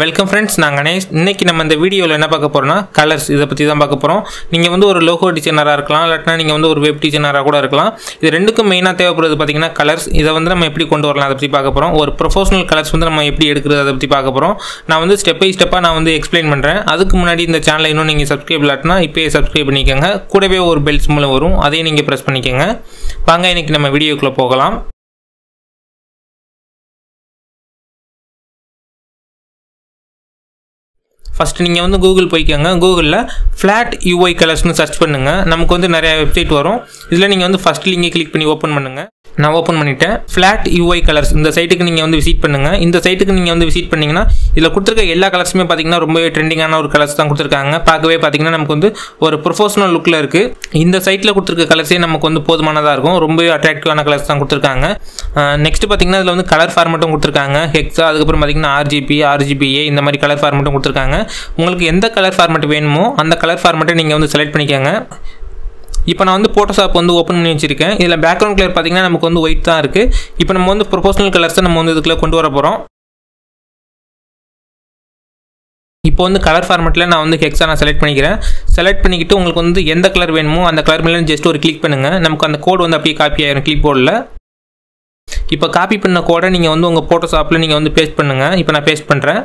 Welcome friends நாங்கள் கணேஷ். இன்னைக்கு நம்ம இந்த வீடியோவில் என்ன பார்க்க போகிறோம்னா கலர்ஸ் இதை பற்றி தான் பார்க்க போகிறோம் நீங்கள் வந்து ஒரு லோகோ டிசைனராக இருக்கலாம் இல்லாட்டினா நீங்கள் வந்து ஒரு வெப் டிசைனராக கூட இருக்கலாம். இது ரெண்டுக்கும் மெயினாக தேவைப்படுறது பார்த்தீங்கன்னா கலர்ஸ் இதை வந்து நம்ம எப்படி கொண்டு வரலாம் அதை பற்றி பார்க்க போகிறோம் ஒரு ப்ரொஃபஷனல் கலர்ஸ் வந்து நம்ம எப்படி எடுக்கிறது அதை பற்றி பார்க்க போகிறோம் நான் வந்து ஸ்டெப் பை ஸ்டெப்பாக நான் வந்து எக்ஸ்பிளைன் பண்ணுறேன் அதுக்கு முன்னாடி இந்த சேனலை இன்னும் நீங்கள் சப்ஸ்கிரைப் இல்லாட்டினா இப்போயே சப்ஸ்கிரைப் பண்ணிக்கோங்க. கூடவே ஒரு பெல்ஸ் மூலம் வரும். அதையும் நீங்கள் ப்ரெஸ் பண்ணிக்கோங்க. வாங்க இன்னைக்கு நம்ம வீடியோக்குள்ளே போகலாம். ஃபஸ்ட்டு நீங்கள் வந்து கூகுள் போய்க்கோங்க. கூகுளில் ஃப்ளாட் யூஐ கலர்ஸ்னு சர்ச் பண்ணுங்கள் நமக்கு வந்து நிறைய வெப்சைட் வரும். இதில் நீங்கள் வந்து ஃபஸ்ட் லிங்கை கிளிக் பண்ணி ஓப்பன் பண்ணுங்கள் நான் ஓப்பன் பண்ணிட்டேன். ஃப்ளாட் யூஐ கலர்ஸ் இந்த சைட்டுக்கு நீங்கள் வந்து விசிட் பண்ணுங்கள் இந்த சைட்டுக்கு நீங்கள் வந்து விசிட் பண்ணிங்கன்னா இதில் கொடுத்துருக்க எல்லா கலர்ஸுமே பார்த்தீங்கன்னா ரொம்பவே ட்ரெண்டிங்கான ஒரு கலர்ஸ் தான் கொடுத்துருக்காங்க. பார்க்கவே பார்த்தீங்கன்னா நமக்கு வந்து ஒரு ப்ரொஃபஷனல் லுக்கில் இருக்குது இந்த சைட்டில் கொடுத்துருக்க கலர்ஸே நமக்கு வந்து போதுமானதாக இருக்கும். ரொம்பவே அட்ராக்டிவான கலர்ஸ் தான் கொடுத்துருக்காங்க. நெக்ஸ்ட் பார்த்தீங்கன்னா இதில் வந்து கலர் ஃபார்மட்டும் கொடுத்துருக்காங்க. ஹெக்ஸா அதுக்கப்புறம் பார்த்தீங்கன்னா ஆர்ஜிபி ஆர்ஜிபிஏ இந்த மாதிரி கலர் ஃபார்மட்டும் கொடுத்துருக்காங்க. உங்களுக்கு எந்த கலர் ஃபார்மெட் வேணுமோ அந்த கலர் ஃபார்மெட்டை நீங்கள் வந்து செலக்ட் பண்ணிக்கோங்க. இப்போ நான் வந்து ஃபோட்டோஷாப் வந்து ஓப்பன் பண்ணி வச்சிருக்கேன். இதில் பேக்ரவுண்ட் கலர் பார்த்தீங்கன்னா நமக்கு வந்து ஒயிட் தான் இருக்குது இப்போ நம்ம வந்து ப்ரொஃபஷனல் கலர்ஸை நம்ம வந்து இதுக்குள்ளே கொண்டு வர போகிறோம் இப்போ வந்து கலர் ஃபார்மெட்டில் நான் வந்து ஹெக்ஸா நான் செலக்ட் பண்ணிக்கிறேன். செலக்ட் பண்ணிக்கிட்டு உங்களுக்கு வந்து எந்த கலர் வேணுமோ அந்த கலர் மேலே ஜஸ்ட் ஒரு கிளிக் பண்ணுங்கள் நமக்கு அந்த கோட் வந்து அப்படியே காப்பி ஆகிடும் கிளிக் போர்டில் இப்போ காப்பி பண்ண கோடை நீங்கள் வந்து உங்கள் ஃபோட்டோஷாப்பில் நீங்கள் வந்து பேஸ்ட் பண்ணுங்கள் இப்போ நான் பேஸ்ட் பண்ணுறேன்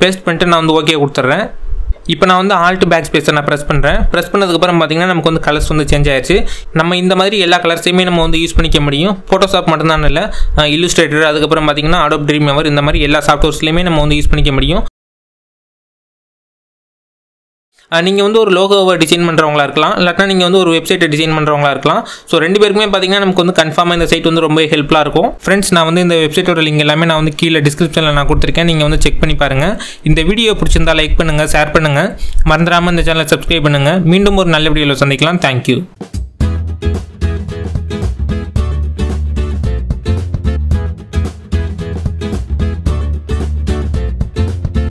பேஸ்ட் பண்ணிட்டு நான் வந்து ஓகே கொடுத்துட்றேன். இப்போ நான் வந்து ஆல்ட் பேக் ஸ்பேஸை நான் ப்ரெஸ் பண்ணுறேன் ப்ரெஸ் பண்ணதுக்கப்புறம் பார்த்தீங்கன்னா நமக்கு வந்து கலர்ஸ் வந்து சேஞ்ச் ஆயிடுச்சு நம்ம இந்த மாதிரி எல்லா கலர்ஸையுமே நம்ம வந்து யூஸ் பண்ணிக்க முடியும். ஃபோட்டோஷாப் மட்டும்தான் இல்லை இல்லுஸ்ட்ரேட்டர் அதுக்கப்புறம் பார்த்தீங்கன்னா அடோப் ட்ரீம் எவர் இந்த மாதிரி எல்லா சாஃப்ட்வேர்ஸ்லையுமே நம்ம வந்து யூஸ் பண்ணிக்க முடியும். நீங்கள் வந்து ஒரு லோகோவை டிசைன் பண்ணுறவங்களா இருக்கலாம். இல்லாட்டினா நீங்கள் வந்து ஒரு வெப்சைட்டை டிசைன் பண்ணுறவங்களா இருக்கலாம். ஸோ ரெண்டு பேருக்குமே பார்த்தீங்கன்னா நமக்கு வந்து கன்ஃபார்மாக இந்த சைட் வந்து ரொம்ப ஹெல்ப்ஃபுல்லாக இருக்கும். ஃப்ரெண்ட்ஸ் நான் வந்து இந்த வெப்சைட்டோட லிங்க் எல்லாமே நான் வந்து கீழே டிஸ்கிரிப்ஷனில் நான் கொடுத்துருக்கேன். நீங்கள் வந்து செக் பண்ணி பாருங்கள் இந்த வீடியோ பிடிச்சிருந்தா லைக் பண்ணுங்கள் ஷேர் பண்ணுங்கள் மறந்துடாமல் இந்த சேனலை சப்ஸ்கிரைப் பண்ணுங்கள் மீண்டும் ஒரு நல்ல வீடியோவில் சந்திக்கலாம். தேங்க்யூ